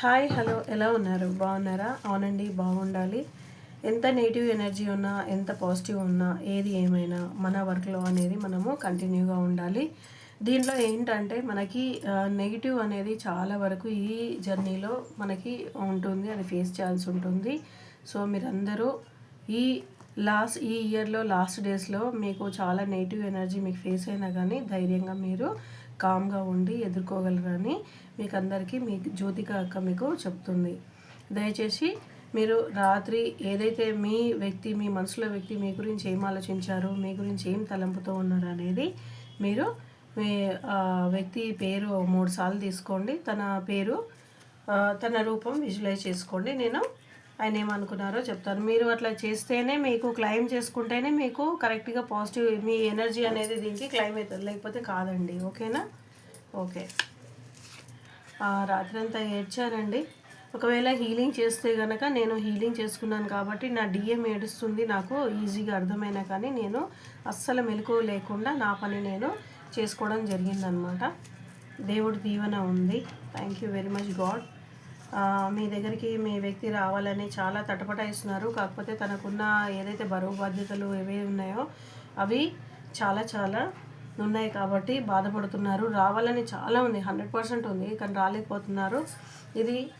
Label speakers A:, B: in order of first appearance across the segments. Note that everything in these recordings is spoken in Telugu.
A: Hi hello. ఎలా ఉన్నారు? బాగున్నారా? అవునండి బాగుండాలి. ఎంత నెగిటివ్ ఎనర్జీ ఉన్నా ఎంత పాజిటివ్ ఉన్నా ఏది ఏమైనా మన వర్క్లో అనేది మనము కంటిన్యూగా ఉండాలి. దీంట్లో ఏంటంటే మనకి నెగిటివ్ అనేది చాలా వరకు ఈ జర్నీలో మనకి ఉంటుంది అది ఫేస్ చేయాల్సి ఉంటుంది. సో మీరందరూ ఈ లాస్ట్ ఈ ఇయర్లో లాస్ట్ డేస్లో మీకు చాలా నెగిటివ్ ఎనర్జీ మీకు ఫేస్ అయినా కానీ ధైర్యంగా మీరు కామ్గా ఉండి ఎదుర్కోగలరని మీకు అందరికీ మీ జ్యోతిక అక్క మీకు చెప్తుంది. దయచేసి మీరు రాత్రి ఏదైతే మీ వ్యక్తి మీ మనసులో వ్యక్తి మీ గురించి ఏం ఆలోచించారు మీ గురించి ఏం తలంపుతో ఉన్నారో అనేది మీరు మీ వ్యక్తి పేరు మూడు సార్లు తీసుకోండి. తన పేరు తన రూపం విజువలైజ్ చేసుకోండి. నేను ఆయన ఏమనుకున్నారో చెప్తాను మీరు అట్లా చేస్తేనే మీకు క్లైమ్ చేసుకుంటేనే మీకు కరెక్ట్గా పాజిటివ్ మీ ఎనర్జీ అనేది దీనికి క్లైమ్ అవుతుంది. లేకపోతే కాదండి. ఓకేనా? ఓకే. రాత్రంతా ఏడ్చారండి. ఒకవేళ హీలింగ్ చేస్తే కనుక నేను హీలింగ్ చేసుకున్నాను కాబట్టి నా డిఎం ఏడుస్తుంది. నాకు ఈజీగా అర్థమైనా కానీ నేను అస్సలు మెలకు లేకుండా నా పని నేను చేసుకోవడం జరిగిందనమాట. దేవుడి దీవెన ఉంది. Thank you very much God మీ దగ్గరికి మీ వ్యక్తి రావాలని చాలా తటపటాయిస్తున్నారు. కాకపోతే తనకున్న ఏదైతే బరువు బాధ్యతలు ఏవే ఉన్నాయో అవి చాలా చాలా ఉన్నాయి కాబట్టి బాధపడుతున్నారు. రావాలని చాలా ఉంది. హండ్రెడ్ పర్సెంట్ ఉంది. కానీ రాలేకపోతున్నారు. ఇది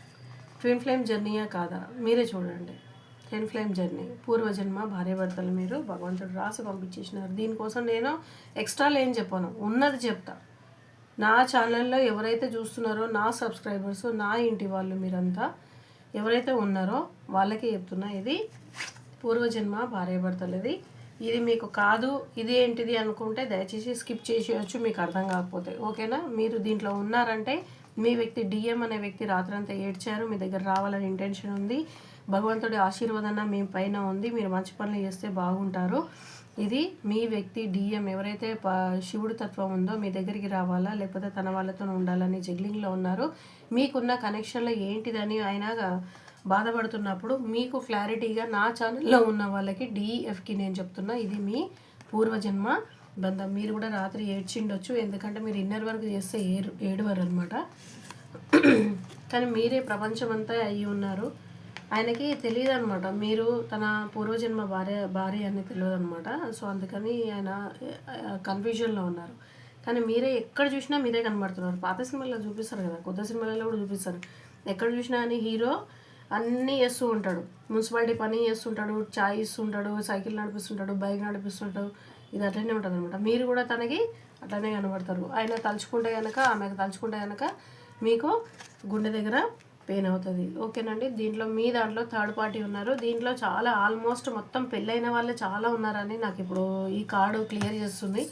A: ట్విన్ ఫ్లేమ్ జర్నీయా కాదా? మీరే చూడండి. ట్విన్ ఫ్లేమ్ జర్నీ పూర్వజన్మ భార్యాభర్తలు మీరు భగవంతుడు రాసి పంపించేసినారు. దీనికోసం నేను ఎక్స్ట్రాలు ఏం చెప్పాను. ఉన్నది చెప్తాను నా ఛానల్లో ఎవరైతే చూస్తున్నారో నా సబ్స్క్రైబర్స్ నా ఇంటి వాళ్ళు మీరంతా ఎవరైతే ఉన్నారో వాళ్ళకి చెప్తున్నా ఇది పూర్వజన్మ భార్యాభర్తలది ఇది మీకు కాదు ఇది ఏంటిది అనుకుంటే దయచేసి స్కిప్ చేసేయచ్చు మీకు అర్థం కాకపోతే. ఓకేనా? మీరు దీంట్లో ఉన్నారంటే మీ వ్యక్తి డిఎం అనే వ్యక్తి రాత్రంతా ఏడ్చారు మీ దగ్గర రావాలని ఇంటెన్షన్ ఉంది. భగవంతుడి ఆశీర్వాదన మీ పైన ఉంది. మీరు మంచి పనులు చేస్తే బాగుంటారు. ఇది మీ వ్యక్తి డిఎం ఎవరైతే శివుడు శివుడి తత్వం ఉందో మీ దగ్గరికి రావాలా? లేకపోతే తన వాళ్ళతో ఉండాలని జగ్లింగ్లో ఉన్నారు. మీకున్న కనెక్షన్లో ఏంటిదని ఆయన బాధపడుతున్నప్పుడు మీకు క్లారిటీగా నా ఛానల్లో ఉన్న వాళ్ళకి డిఎఫ్కి నేను చెప్తున్నా ఇది మీ పూర్వజన్మ బంధం. మీరు కూడా రాత్రి ఏడ్చిండొచ్చు ఎందుకంటే మీరు ఇన్నర్ వర్క్ చేస్తే ఏడు ఏడువారు అనమాట కానీ మీరే ప్రపంచం అంతా అయ్యి ఉన్నారు. ఆయనకి తెలియదు అనమాట మీరు తన పూర్వజన్మ భార్య భార్య అని తెలియదు అనమాట సో అందుకని ఆయన కన్ఫ్యూజన్లో ఉన్నారు. కానీ మీరే ఎక్కడ చూసినా మీరే కనబడుతున్నారు. పాత సినిమాల్లో చూపిస్తారు కదా కొత్త సినిమాలలో కూడా చూపిస్తారు. ఎక్కడ చూసినా అని హీరో అన్నీ చేస్తూ ఉంటాడు. మున్సిపాలిటీ పని చేస్తుంటాడు చాయ్ ఇస్తుంటాడు సైకిల్ నడిపిస్తుంటాడు బైక్ నడిపిస్తుంటాడు. ఇది అట్లనే ఉంటుంది అనమాట మీరు కూడా తనకి అట్లనే కనబడతారు. ఆయన తలుచుకుంటే కనుక ఆమెకు తలుచుకుంటే కనుక మీకు గుండె దగ్గర పెయిన్ అవుతుంది. ఓకేనండి. దీంట్లో మీ దాంట్లో థర్డ్ పార్టీ ఉన్నారు. దీంట్లో చాలా ఆల్మోస్ట్ మొత్తం పెళ్ళైన వాళ్ళే చాలా ఉన్నారని నాకు ఇప్పుడు ఈ కార్డు క్లియర్ చేస్తుంది.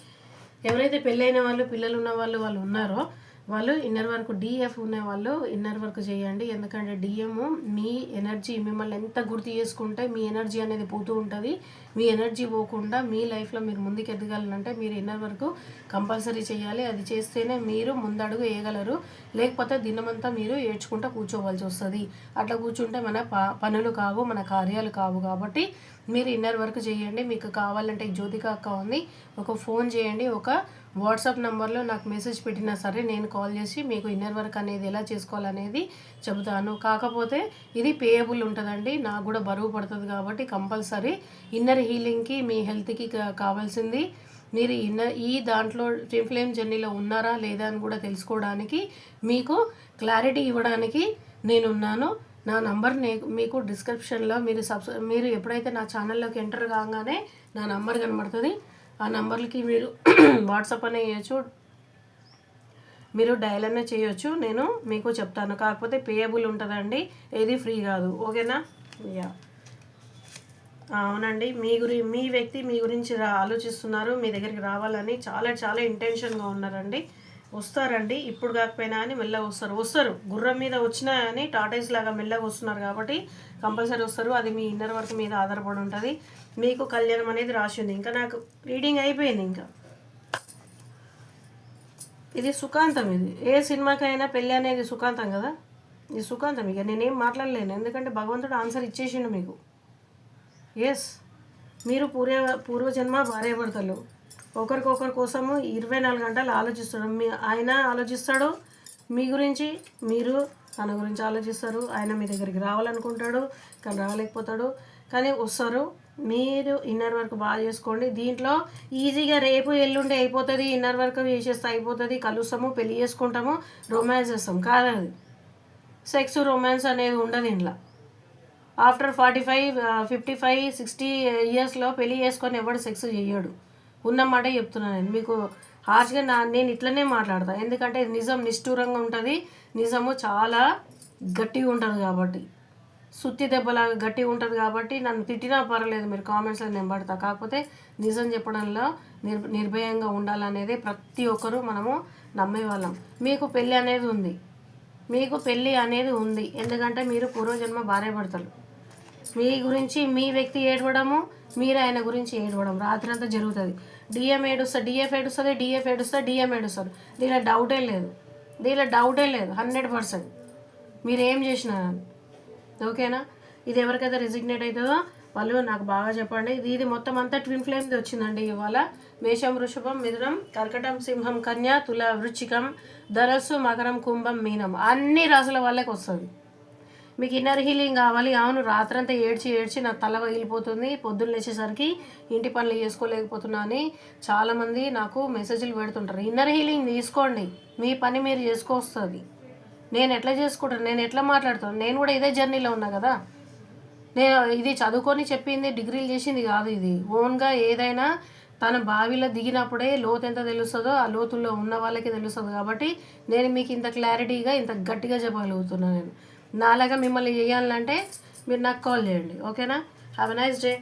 A: ఎవరైతే పెళ్ళైన వాళ్ళు పిల్లలు ఉన్న వాళ్ళు వాళ్ళు ఉన్నారో వాళ్ళు ఇన్నర్ వర్క్ డిఎఫ్ ఉన్న వాళ్ళు ఇన్నర్ వర్క్ చేయండి. ఎందుకంటే డిఎం మీ ఎనర్జీ మిమ్మల్ని ఎంత గుర్తు చేసుకుంటే మీ ఎనర్జీ అనేది పోతూ ఉంటుంది. మీ ఎనర్జీ పోకుండా మీ లైఫ్లో మీరు ముందుకు ఎదగాలంటే మీరు ఇన్నర్ వర్క్ కంపల్సరీ చేయాలి. అది చేస్తేనే మీరు ముందడుగు వేయగలరు. లేకపోతే దినమంతా మీరు ఏడ్చుకుంటూ కూర్చోవలసి వస్తుంది. అట్లా కూర్చుంటే మన ప పనులు కావు మన కార్యాలు కావు కాబట్టి మీరు ఇన్నర్ వర్క్ చేయండి. మీకు కావాలంటే జ్యోతిక అక్క ఉంది. ఒక ఫోన్ చేయండి. ఒక వాట్సాప్ నెంబర్లో నాకు మెసేజ్ పెట్టినా సరే నేను కాల్ చేసి మీకు ఇన్నర్ వర్క్ అనేది ఎలా చేసుకోవాలనేది చెబుతాను. కాకపోతే ఇది పేయబుల్ ఉంటుందండి. నాకు కూడా బరువు పడుతుంది కాబట్టి కంపల్సరీ ఇన్నర్ హీలింగ్కి మీ హెల్త్కి కావాల్సింది. మీరు ఇన్నర్ ఈ దాంట్లో ట్విన్ ఫ్లేమ్ జర్నీలో ఉన్నారా లేదా అని కూడా తెలుసుకోవడానికి మీకు క్లారిటీ ఇవ్వడానికి నేనున్నాను. నా నంబర్ నే మీకు డిస్క్రిప్షన్లో మీరు సబ్స్ మీరు ఎప్పుడైతే నా ఛానల్లోకి ఎంటర్ కాగానే నా నంబర్ కనబడుతుంది. ఆ నంబర్లకి మీరు వాట్సాప్ అనే చేయొచ్చు. మీరు డయల్ అనే చేయొచ్చు. నేను మీకు చెప్తాను. కాకపోతే పేయబుల్ ఉంటుందండి. ఏది ఫ్రీ కాదు. ఓకేనా? యా. అవునండి. మీ గురి మీ వ్యక్తి మీ గురించి ఆలోచిస్తున్నారు. మీ దగ్గరికి రావాలని చాలా చాలా ఇంటెన్షన్గా ఉన్నారండి. వస్తారండి. ఇప్పుడు కాకపోయినా అని మెల్లగా వస్తారు. వస్తారు. గుర్రం మీద వచ్చినా అని టాటైస్ లాగా మెల్లగా వస్తున్నారు కాబట్టి కంపల్సరీ వస్తారు. అది మీ ఇన్నర్ వర్క్ మీద ఆధారపడి ఉంటుంది. మీకు కళ్యాణం అనేది రాసి ఉంది. ఇంకా నాకు రీడింగ్ అయిపోయింది ఇంకా. ఇది సుఖాంతం ఇది. ఏ సినిమాకైనా పెళ్ళి అనేది సుఖాంతం కదా? ఇది సుఖాంతం. ఇక నేనేం మాట్లాడలేను. ఎందుకంటే భగవంతుడు ఆన్సర్ ఇచ్చేసిండు మీకు. ఎస్ మీరు పూర్వ పూర్వజన్మ భార్యాభర్తలు. ఒకరికొకరి కోసము ఇరవై నాలుగు గంటలు ఆలోచిస్తాడు. మీ ఆయన ఆలోచిస్తాడు మీ గురించి మీరు తన గురించి ఆలోచిస్తారు. ఆయన మీ దగ్గరికి రావాలనుకుంటాడు కానీ రాలేకపోతాడు. కానీ వస్తారు. మీరు ఇన్నర్ వర్క్ బాగా చేసుకోండి. దీంట్లో ఈజీగా రేపు ఎల్లుండి అయిపోతుంది. ఇన్నర్ వర్క్ చేసేస్తే అయిపోతుంది. కలుస్తాము పెళ్ళి చేసుకుంటాము రొమాన్స్ చేస్తాం కాదు సెక్స్ రొమాన్స్ అనేది ఉండదు ఇంట్లో. After forty five fifty five sixty ఇయర్స్లో పెళ్ళి చేసుకొని ఎవడు సెక్స్ చేయడు. ఉన్నమాట చెప్తున్నాను నేను. మీకు హార్ష్గా నా నేను ఇట్లనే మాట్లాడతాను ఎందుకంటే నిజం నిష్ఠూరంగా ఉంటుంది. నిజము చాలా గట్టిగా ఉంటుంది కాబట్టి. సుత్తి దెబ్బలాగా గట్టిగా ఉంటుంది కాబట్టి నన్ను తిట్టినా పర్వాలేదు మీరు కామెంట్స్లో నేను పడతా. కాకపోతే నిజం చెప్పడంలో నిర్ నిర్భయంగా ఉండాలనేది ప్రతి ఒక్కరూ మనము నమ్మేవాళ్ళం. మీకు పెళ్ళి అనేది ఉంది. మీకు పెళ్ళి అనేది ఉంది. ఎందుకంటే మీరు పూర్వజన్మ భార్య పడతారు మీ గురించి మీ వ్యక్తి ఏడవడము మీరు ఆయన గురించి ఏడవడం రాత్రి అంతా జరుగుతుంది డిఎం ఏడుస్తా డిఎఫ్ ఏడుస్తుంది డిఎఫ్ ఏడుస్తా డిఎం ఏడుస్తారు దీనిలో డౌటే లేదు. దీనిలో డౌటే లేదు. Hundred percent. మీరు ఏం చేసినా ఓకేనా? ఇది ఎవరికైతే రెసిగ్నేట్ అవుతుందో వాళ్ళు నాకు బాగా చెప్పండి. ఇది ఇది మొత్తం అంతా ట్విన్ ఫ్లేమ్ది వచ్చిందండి ఇవాళ. మేషం వృషభం మిథునం కర్కటం సింహం కన్య తుల వృచ్చికం ధనస్సు మకరం కుంభం మీనం. అన్ని రాసుల వాళ్ళకి వస్తుంది. మీకు ఇన్నర్ హీలింగ్ కావాలి. అవును రాత్రంతా ఏడ్చి ఏడ్చి నా తల పగిలిపోతుంది పొద్దున్న లేచేసరికి ఇంటి పనులు చేసుకోలేకపోతున్నా అని చాలామంది నాకు మెసేజ్లు పెడుతుంటారు. ఇన్నర్ హీలింగ్ తీసుకోండి. మీ పని మీరు చేసుకొస్తుంది. నేను ఎట్లా చేసుకుంటాను? నేను ఎట్లా మాట్లాడుతాను నేను కూడా ఇదే జర్నీలో ఉన్నా కదా. నేను ఇది చదువుకొని చెప్పింది డిగ్రీలు చేసింది కాదు ఇది. ఓన్గా ఏదైనా తన బావిలో దిగినప్పుడే లోతు ఎంత తెలుస్తుందో ఆ లోతుల్లో ఉన్న వాళ్ళకి తెలుస్తుంది. కాబట్టి నేను మీకు ఇంత క్లారిటీగా ఇంత గట్టిగా చెప్పగలుగుతున్నాను నేను. నాలాగా మిమ్మల్ని చేయాలంటే మీరు నాకు కాల్ చేయండి ఓకేనా? Have a nice day